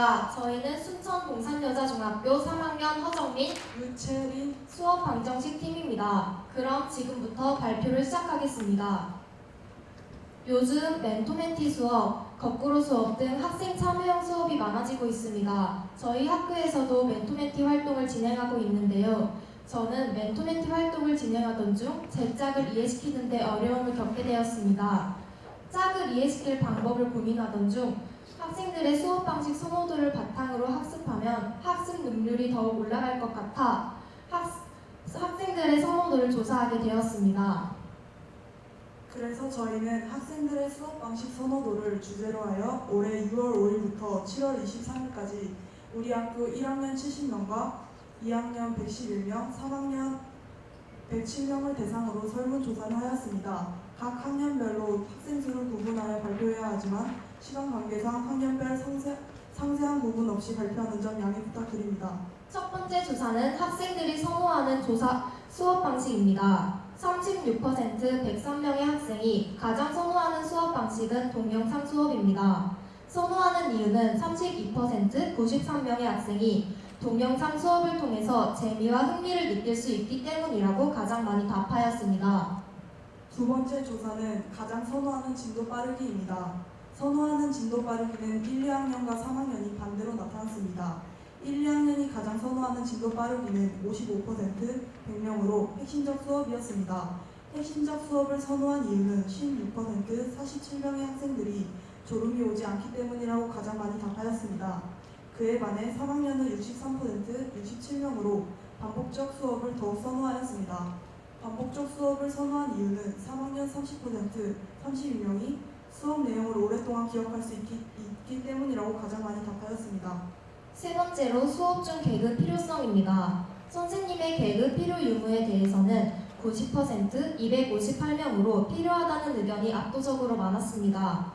안녕하십니까. 저희는 순천 동산여자중학교 3학년 허정민 유채린 수업 방정식 팀입니다. 그럼 지금부터 발표를 시작하겠습니다. 요즘 멘토멘티 수업, 거꾸로 수업 등 학생 참여형 수업이 많아지고 있습니다. 저희 학교에서도 멘토멘티 활동을 진행하고 있는데요. 저는 멘토멘티 활동을 진행하던 중 제 짝을 이해시키는 데 어려움을 겪게 되었습니다. 짝을 이해시킬 방법을 고민하던 중 학생들의 수업 방식 선호도를 바탕으로 학습하면 학습 능률이 더욱 올라갈 것 같아 학, 학생들의 선호도를 조사하게 되었습니다. 그래서 저희는 학생들의 수업 방식 선호도를 주제로 하여 올해 6월 5일부터 7월 23일까지 우리 학교 1학년 70명과 2학년 111명, 3학년 107명을 대상으로 설문조사를 하였습니다. 각 학년별로 학생 수를 구분하여 발표해야 하지만 시간 관계상 학년별 상세, 상세한 부분 없이 발표하는 점 양해 부탁드립니다. 첫 번째 조사는 학생들이 선호하는 조사 수업 방식입니다. 36% 103명의 학생이 가장 선호하는 수업 방식은 동영상 수업입니다. 선호하는 이유는 32% 93명의 학생이 동영상 수업을 통해서 재미와 흥미를 느낄 수 있기 때문이라고 가장 많이 답하였습니다. 두 번째 조사는 가장 선호하는 진도 빠르기입니다. 선호하는 진도 빠르기는 1, 2학년과 3학년이 반대로 나타났습니다. 1, 2학년이 가장 선호하는 진도 빠르기는 55% 100명으로 핵심적 수업이었습니다. 핵심적 수업을 선호한 이유는 16% 47명의 학생들이 졸음이 오지 않기 때문이라고 가장 많이 답하였습니다. 그에 반해 3학년은 63% 67명으로 반복적 수업을 더욱 선호하였습니다. 반복적 수업을 선호한 이유는 3학년 30% 32명이 수업 내용을 오랫동안 기억할 수 있기, 있기 때문이라고 가장 많이 답하였습니다. 세 번째로 수업 중 개그 필요성입니다. 선생님의 개그 필요 유무에 대해서는 90% 258명으로 필요하다는 의견이 압도적으로 많았습니다.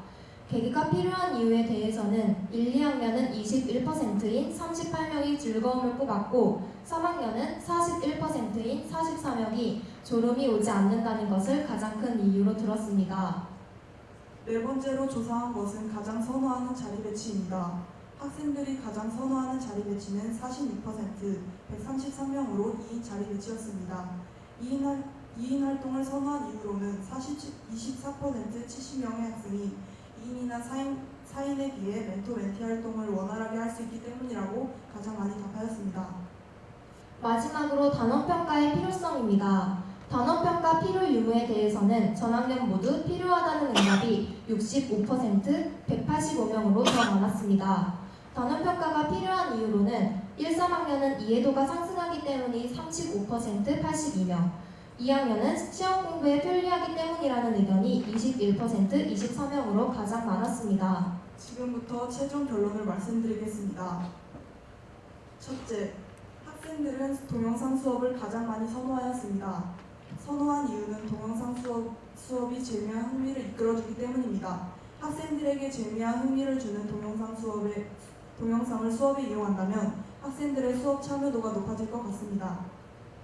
개그가 필요한 이유에 대해서는 1, 2학년은 21%인 38명이 즐거움을 꼽았고 3학년은 41%인 44명이 졸음이 오지 않는다는 것을 가장 큰 이유로 들었습니다. 네 번째로 조사한 것은 가장 선호하는 자리 배치입니다. 학생들이 가장 선호하는 자리 배치는 46% 133명으로 2인 자리 배치였습니다. 2인, 활, 2인 활동을 선호한 이유로는 40, 24% 70명의 학생이 2인이나 4인, 4인에 비해 멘토 멘티 활동을 원활하게 할 수 있기 때문이라고 가장 많이 답하였습니다. 마지막으로 단원평가의 필요성입니다. 단원평가 필요 유무에 대해서는 전학년 모두 필요하다는 응답이 65% 185명으로 더 많았습니다. 단원평가가 필요한 이유로는 1, 3학년은 이해도가 상승하기 때문이 35% 82명, 2학년은 시험 공부에 편리하기 때문이라는 의견이 21% 24명으로 가장 많았습니다. 지금부터 최종 결론을 말씀드리겠습니다. 첫째, 학생들은 동영상 수업을 가장 많이 선호하였습니다. 선호한 이유는 동영상 수업, 수업이 재미와 흥미를 이끌어주기 때문입니다. 학생들에게 재미와 흥미를 주는 동영상 수업에, 동영상을 수업에 이용한다면 학생들의 수업 참여도가 높아질 것 같습니다.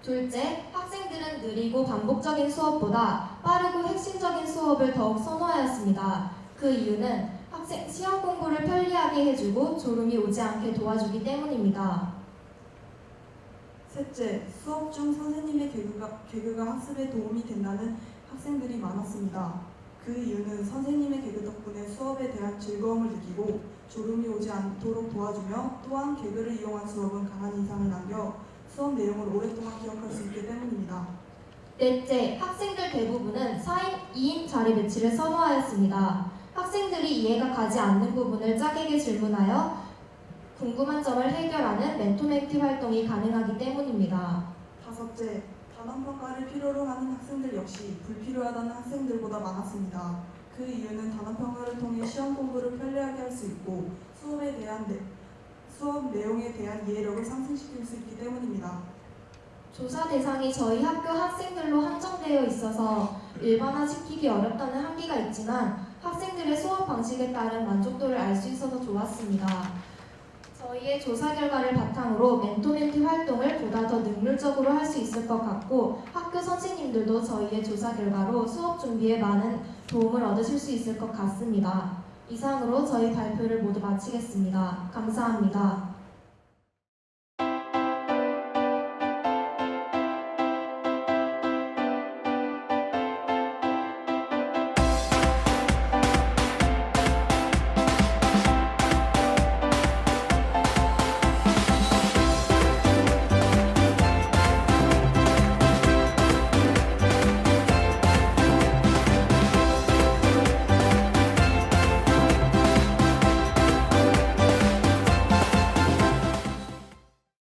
둘째, 학생들은 느리고 반복적인 수업보다 빠르고 핵심적인 수업을 더욱 선호하였습니다. 그 이유는 학생 시험 공부를 편리하게 해주고 졸음이 오지 않게 도와주기 때문입니다. 셋째, 수업 중 선생님의 개그가, 개그가 학습에 도움이 된다는 학생들이 많았습니다. 그 이유는 선생님의 개그 덕분에 수업에 대한 즐거움을 느끼고 졸음이 오지 않도록 도와주며 또한 개그를 이용한 수업은 강한 인상을 남겨 수업 내용을 오랫동안 기억할 수 있기 때문입니다. 넷째, 학생들 대부분은 4인, 2인 자리 배치를 선호하였습니다. 학생들이 이해가 가지 않는 부분을 짝에게 질문하여 궁금한 점을 해결하는 멘토멘티 활동이 가능하기 때문입니다. 다섯째, 단원 평가를 필요로 하는 학생들 역시 불필요하다는 학생들보다 많았습니다. 그 이유는 단원 평가를 통해 시험 공부를 편리하게 할 수 있고 수업에 대한 내, 수업 내용에 대한 이해력을 상승시킬 수 있기 때문입니다. 조사 대상이 저희 학교 학생들로 한정되어 있어서 일반화시키기 어렵다는 한계가 있지만 학생들의 수업 방식에 따른 만족도를 알 수 있어서 좋았습니다. 저희의 조사 결과를 바탕으로 멘토멘티 활동을 보다 더 능률적으로 할 수 있을 것 같고 학교 선생님들도 저희의 조사 결과로 수업 준비에 많은 도움을 얻으실 수 있을 것 같습니다. 이상으로 저희 발표를 모두 마치겠습니다. 감사합니다.